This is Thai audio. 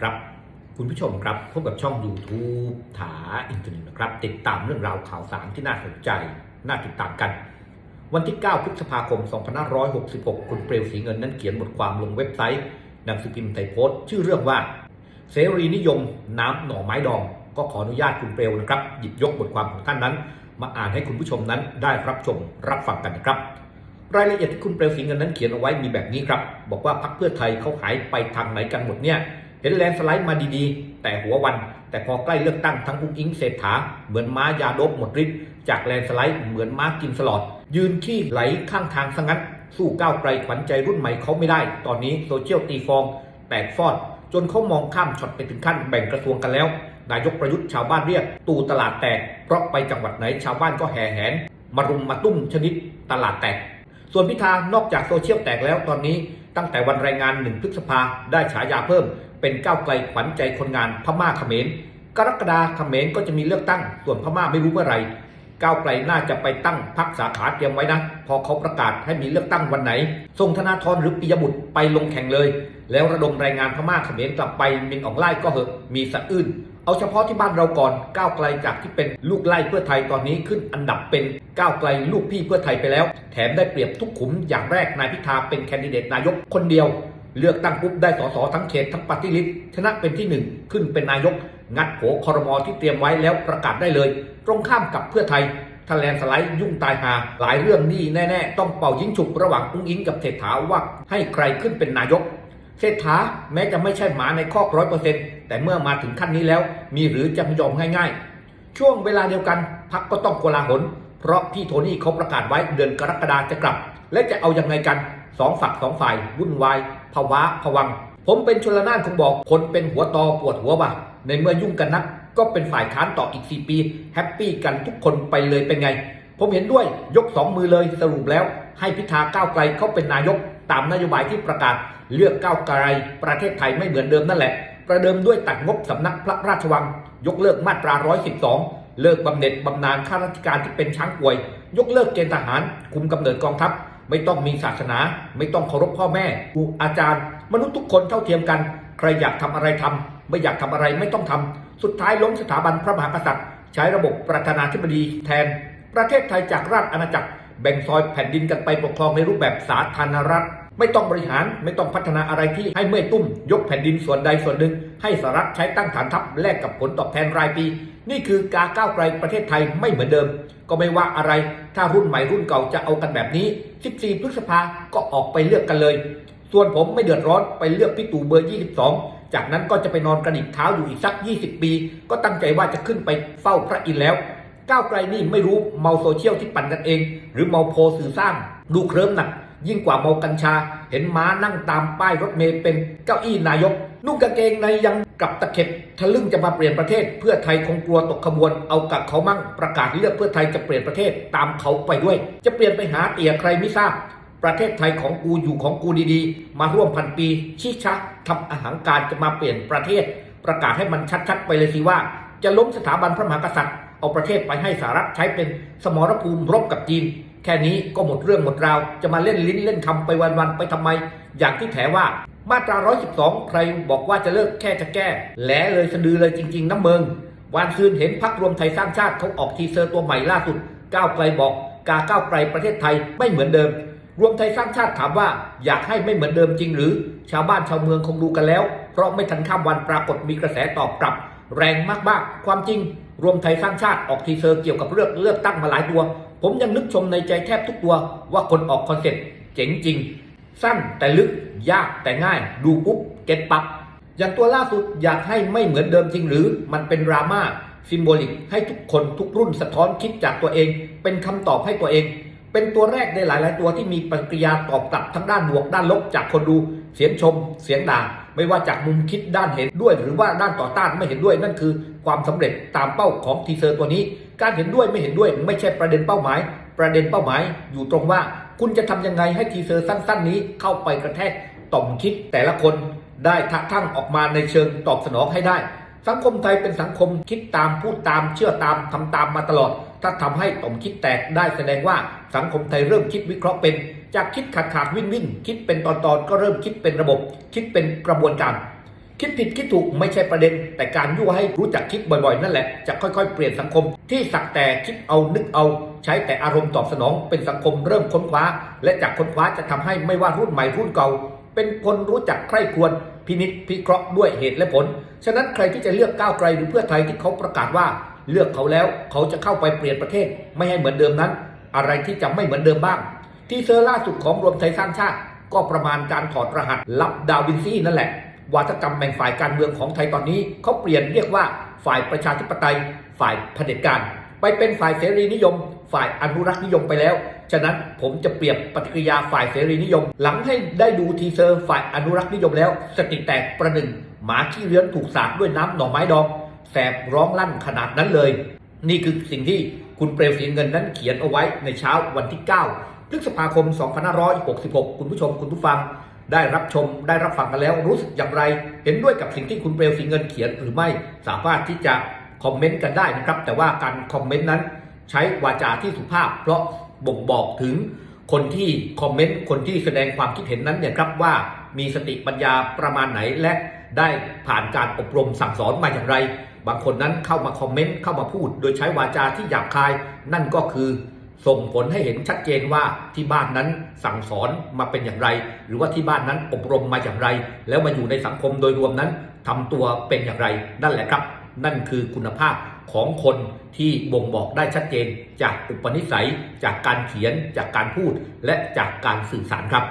ครับ คุณผู้ชมครับพบกับช่อง YouTube ถาอินเทอร์เน็ตนะครับ ติดตามเรื่องราวข่าวสารที่น่าสนใจ น่าติดตามกัน วันที่ 9 พฤษภาคม 2566 คุณเปลวสีเงินนั้นเขียนบทความลงเว็บไซต์หนังสือพิมพ์ไทยโพสต์ชื่อเรื่องว่าเสรีนิยมน้ำหน่อไม้ดอง ก็ขออนุญาตคุณเปลวนะครับ หยิบยกบทความของท่านนั้น มาอ่านให้คุณผู้ชมนั้นได้รับชมรับฟังกันนะครับรายละเอียดที่คุณเปลวสีเงินนั้นเขียนเอาไว้มีแบบนี้ครับ บอกว่าพรรคเพื่อไทยเขาหายไปทางไหนกันหมดเนี่ย เห็นแลนสไลด์มาดีๆ แต่หัววัน แต่พอใกล้เลือกตั้งทั้งอุ้งอิงเศรษฐา เหมือนม้ายาโดบหมดฤทธิ์จากแลนสไลด์เหมือนม้ากินสลอด ยืนขี้ไหลข้างทางซะงั้น สู้ก้าวไกลขวัญใจรุ่นใหม่เขาไม่ได้ ตอนนี้โซเชียลตีฟอง แตกฟอด จนเขามองข้ามช็อตไปถึงขั้นแบ่งกระทรวงกันแล้ว นายกประยุทธ์ชาวบ้านเรียก ตูตลาดแตก เพราะไปจังหวัดไหนชาวบ้านก็แห่แหนมารุมมาตุ้มชนิดตลาดแตก ส่วนพิธานอกจากโซเชียลแตกแล้วตอนนี้ ตั้งแต่วันรายงานหนึ่งพฤษภาได้ฉายาเพิ่ม เป็นก้าวไกลขวัญใจคนงานพม่าเขมร กรกฎาเขมรก็จะมีเลือกตั้ง ส่วนพม่าไม่รู้เมื่อไหร่ก้าวไกลน่าจะไปตั้งพักสาขาเตรียมไว้นะ พอเขาประกาศให้มีเลือกตั้งวันไหนส่งธนาธรหรือปิยบุตรไปลงแข่งเลย แล้วระดมรายงานพม่าเขมรกลับไปมินอองไล่ก็เหอะมีสะอื้น เอาเฉพาะที่บ้านเราก่อนก้าวไกลจากที่เป็นลูกไล่เพื่อไทยตอนนี้ขึ้นอันดับเป็นก้าวไกลลูกพี่เพื่อไทยไปแล้ว แถมได้เปรียบทุกขุมอย่างแรกนายพิธาเป็นแคนดิเดตนายกคนเดียว เลือกตั้งปุ๊บได้สสทั้งเขตทั้งปฏิริษชนะเป็นที่หนึ่งขึ้นเป็นนายก งัดโผคอรมอที่เตรียมไว้แล้วประกาศได้เลย ตรงข้ามกับเพื่อไทยถ้าแลนสไลด์ยุ่งตายหา หลายเรื่องนี่แน่ ๆ ต้องเป่ายิงฉุบระหว่างอุ้งอิงกับเศรษฐาว่าให้ใครขึ้นเป็นนายก เศรษฐาแม้จะไม่ใช่หมาในคอกร้อยเปอร์เซ็นต์ แต่เมื่อมาถึงขั้นนี้แล้ว มีหรือจะยอมง่าย ๆ ช่วงเวลาเดียวกันพักก็ต้องโกลาหล เพราะพี่โทนี่เขาประกาศไว้เดือนกรกฎาจะกลับ และจะเอายังไงกันสองฝักสองฝ่ายวุ่นวายภาวะผวัง ผมเป็นชนละนานคงบอกคนเป็นหัวตอปวดหัวบ่ะในเมื่อยุ่งกันนัก ก็เป็นฝ่ายค้านต่ออีก4ปีแฮปปี้กันทุกคนไปเลยเป็นไง ผมเห็นด้วยยกสองมือเลยสรุปแล้ว ให้พิธาก้าวไกลเขาเป็นนายกตามนโยบายที่ประกาศเลือกก้าวไกล ประเทศไทยไม่เหมือนเดิมนั่นแหละ ประเดิมด้วยตัดงบสำนักพระราชวัง ยกเลิกมาตรา 112 เลิกบำเหน็จบำนาญข้าราชการที่เป็นช้างป่วย ยกเลิกเกณฑ์ทหาร คุมกำเนิดกองทัพ ไม่ต้องมีศาสนา ไม่ต้องเคารพพ่อแม่ครูอาจารย์ มนุษย์ทุกคนเท่าเทียมกัน ใครอยากทำอะไรทำไม่อยากทำอะไรไม่ต้องทำสุดท้ายล้มสถาบันพระมหากษัตริย์ ใช้ระบบประธานาธิบดีแทน ประเทศไทยจากราชอาณาจักร แบ่งซอยแผ่นดินกันไปปกครองในรูปแบบสาธารณรัฐ ไม่ต้องบริหารไม่ต้องพัฒนาอะไรที่ให้เมื่อยตุ้ม ยกแผ่นดินส่วนใดส่วนหนึ่ง ให้สหรัฐใช้ตั้งฐานทัพแลกกับผลตอบแทนรายปี นี่คือการก้าวไกลประเทศไทยไม่เหมือนเดิม ก็ไม่ว่าอะไร ถ้ารุ่นใหม่รุ่นเก่าจะเอากันแบบนี้ 14 พฤษภาก็ออกไปเลือกกันเลย ส่วนผมไม่เดือดร้อนไปเลือกพี่ตู่เบอร์ 22 จากนั้นก็จะไปนอนกระดิกเท้าอยู่อีกสัก 20 ปี ก็ตั้งใจว่าจะขึ้นไปเฝ้าพระอินทร์แล้วก้าวไกลนี่ไม่รู้เมาโซเชียลที่ปั่นกันเอง หรือเมาโพลสื่อสร้างดูเคลิ้มหนัก ยิ่งกว่าเมากัญชา เห็นม้านั่งตามป้ายรถเมล์เป็นเก้าอี้นายก นุ่งกางเกงในยังกับตะเข็บทะลึ่งจะมาเปลี่ยนประเทศ เพื่อไทยคงกลัวตกขบวน เอากับเขามั่งประกาศเลือกเพื่อไทยจะเปลี่ยนประเทศตามเขาไปด้วย จะเปลี่ยนไปหาเตี่ยใครไม่ทราบ ประเทศไทยของกูอยู่ของกูดีๆ มาร่วมพันปีชิชะทำอาหารการจะมาเปลี่ยนประเทศ ประกาศให้มันชัดๆ ไปเลยสิว่า จะล้มสถาบันพระมหากษัตริย์เอาประเทศไปให้สหรัฐใช้เป็นสมรภูมิรบกับจีน แค่นี้ก็หมดเรื่องหมดราว จะมาเล่นลิ้นเล่นคำไปวันๆไปทำไม อย่างที่แถว่ามาตรา 112 ใครบอกว่าจะเลิกแค่จะแก้ แหลเลยสะดือเลยจริง ๆน้ำเมืองวานซืนเห็นพักรวมไทยสร้างชาติเขาออกทีเซอร์ตัวใหม่ล่าสุด ก้าวไกลบอก กาก้าวไกลประเทศไทยไม่เหมือนเดิม รวมไทยสร้างชาติถามว่าอยากให้ไม่เหมือนเดิมจริงหรือ ชาวบ้านชาวเมืองคงดูกันแล้ว เพราะไม่ทันข้ามวันปรากฏมีกระแสตอบกลับ แรงมากๆ ความจริง รวมไทยสร้างชาติออกทีเซอร์เกี่ยวกับเรื่องเลือกตั้งมาหลายตัว ผมยังนึกชมในใจแทบทุกตัวว่าคนออกคอนเซ็ปต์เจ๋งจริง สั้นแต่ลึกยากแต่ง่าย ดูปุ๊บเก็ตปับอย่างตัวล่าสุดอยากให้ไม่เหมือนเดิมจริงหรือมันเป็นดราม่าซิมโบลิกให้ทุกคนทุกรุ่นสะท้อนคิดจากตัวเอง เป็นคำตอบให้ตัวเอง เป็นตัวแรกในหลาย ๆ ตัวที่มีปฏิกิริยาตอบกลับทั้งด้านบวกด้านลบจากคนดู เสียงชม เสียงด่า ไม่ว่าจากมุมคิดด้านเห็นด้วย หรือว่าด้านต่อต้านไม่เห็นด้วย นั่นคือความสำเร็จตามเป้าของทีเซอร์ตัวนี้ การเห็นด้วยไม่เห็นด้วย ไม่ใช่ประเด็นเป้าหมาย ประเด็นเป้าหมาย อยู่ตรงว่า คุณจะทำยังไงให้ทีเซอร์สั้น ๆ นี้เข้าไปกระแทกต่อมคิดแต่ละคนได้ทักทั้งออกมาในเชิงตอบสนองให้ได้ สังคมไทยเป็นสังคมคิดตามพูดตามเชื่อตามทำตามมาตลอด ถ้าทำให้ต่อมคิดแตกได้แสดงว่าสังคมไทยเริ่มคิดวิเคราะห์เป็น จากคิดขาดขาดวินวินคิดเป็นตอนตอนก็เริ่มคิดเป็นระบบ คิดเป็นกระบวนการ คิดผิดคิดถูกไม่ใช่ประเด็น แต่การยั่วให้รู้จักคิดบ่อยๆ นั่นแหละจะค่อยๆ เปลี่ยนสังคม ที่สักแต่คิดเอานึกเอา ใช้แต่อารมณ์ตอบสนอง เป็นสังคมเริ่มค้นคว้า และจากค้นคว้าจะทำให้ไม่ว่ารุ่นใหม่รุ่นเก่า เป็นคนรู้จักใคร่ควรพินิจพิเคราะห์ด้วยเหตุและผล ฉะนั้นใครที่จะเลือกก้าวไกลหรือเพื่อไทยที่เขาประกาศว่า เลือกเขาแล้วเขาจะเข้าไปเปลี่ยนประเทศ ไม่ให้เหมือนเดิมนั้น อะไรที่จะไม่เหมือนเดิมบ้าง ที่เซอร์ล่าสุดของรวมไทยสร้างชาติ ก็ประมาณการถอดรหัสลับดาวินซี่นั่นแหละ วาทกรรมแบ่งฝ่ายการเมืองของไทยตอนนี้เขาเปลี่ยนเรียกว่าฝ่ายประชาธิปไตย ฝ่ายเผด็จการ ไปเป็นฝ่ายเสรีนิยม ฝ่ายอนุรักษ์นิยมไปแล้ว ฉะนั้นผมจะเปรียบปฏิกิริยาฝ่ายเสรีนิยม หลังให้ได้ดูทีเซอร์ฝ่ายอนุรักษ์นิยมแล้ว สติแตกประหนึ่งหมาขี้เลื้อนถูกสาดด้วยน้ำหน่อไม้ดองแสบร้องลั่นขนาดนั้นเลย นี่คือสิ่งที่คุณเปลวสีเงินนั้นเขียนเอาไว้ในเช้าวันที่ 9 พฤษภาคม 2566 คุณผู้ชมคุณผู้ฟัง ได้รับชมได้รับฟังกันแล้วรู้สึกอย่างไร เห็นด้วยกับสิ่งที่คุณเปลวสีเงินเขียนหรือไม่สามารถที่จะคอมเมนต์กันได้นะครับ แต่ว่าการคอมเมนต์นั้น ใช้วาจาที่สุภาพ เพราะบ่งบอกถึงคนที่คอมเมนต์คนที่แสดงความคิดเห็นนั้นเนี่ยครับว่ามีสติปัญญาประมาณไหนและได้ผ่านการอบรมสั่งสอนมาอย่างไร บางคนนั้นเข้ามาคอมเมนต์เข้ามาพูด โดยใช้วาจาที่หยาบคาย นั่นก็คือ ส่งผลให้เห็นชัดเจนว่าที่บ้านนั้นสั่งสอนมาเป็นอย่างไร หรือว่าที่บ้านนั้นอบรมมาอย่างไร แล้วมาอยู่ในสังคมโดยรวมนั้นทำตัวเป็นอย่างไร นั่นแหละครับ นั่นคือคุณภาพของคนที่บ่งบอกได้ชัดเจน จากอุปนิสัย จากการเขียน จากการพูด และจากการสื่อสารครับ